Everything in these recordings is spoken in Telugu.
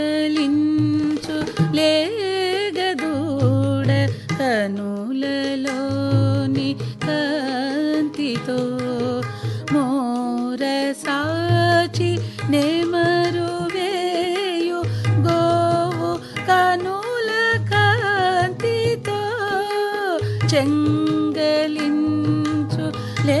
చెంగలించు లేగదూడ కనులలోని కాంతితో మోర సాచి నెమరు వేయు గోవు కనుల కాంతితో చెంగలించు లే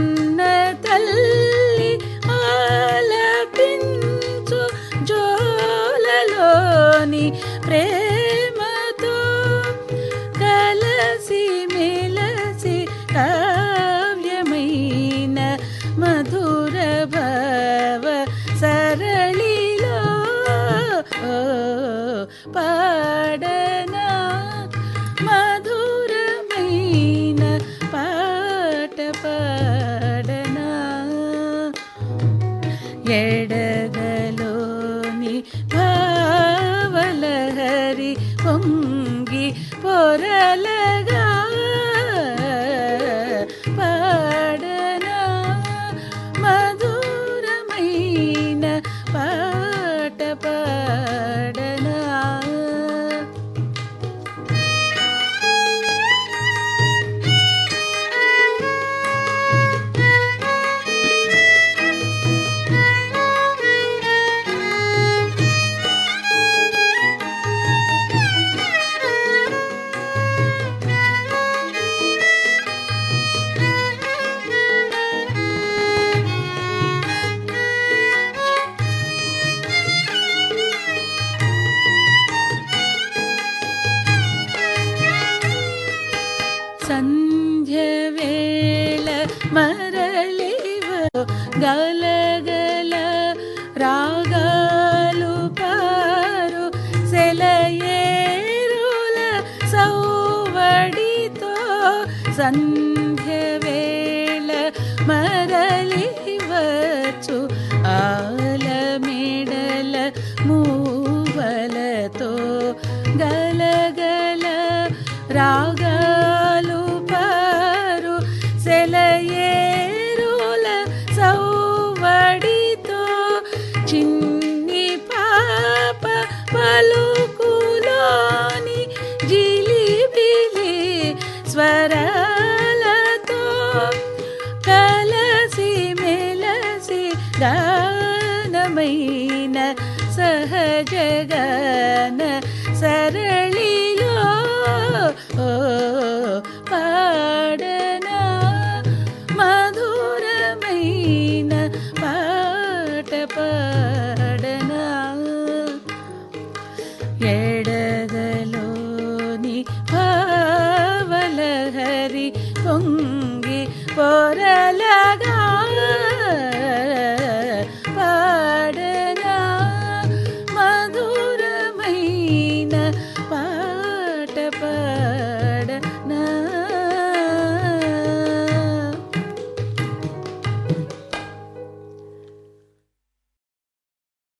పాడనా మధురమైన పాట పాడనా. ఎడగలోని భావలహరి పొంగి పొరలగా పాట మరలివ గలగల రాగాలు పారు సెలయేరుల సౌవడితో సంధ్య వేళ మరలివచ్చు ఆలమెడల మూవలతో గలగల రాగాలు പൊങ്ങി പോരലക പാടന മധുരമൈന പാട്ട പാട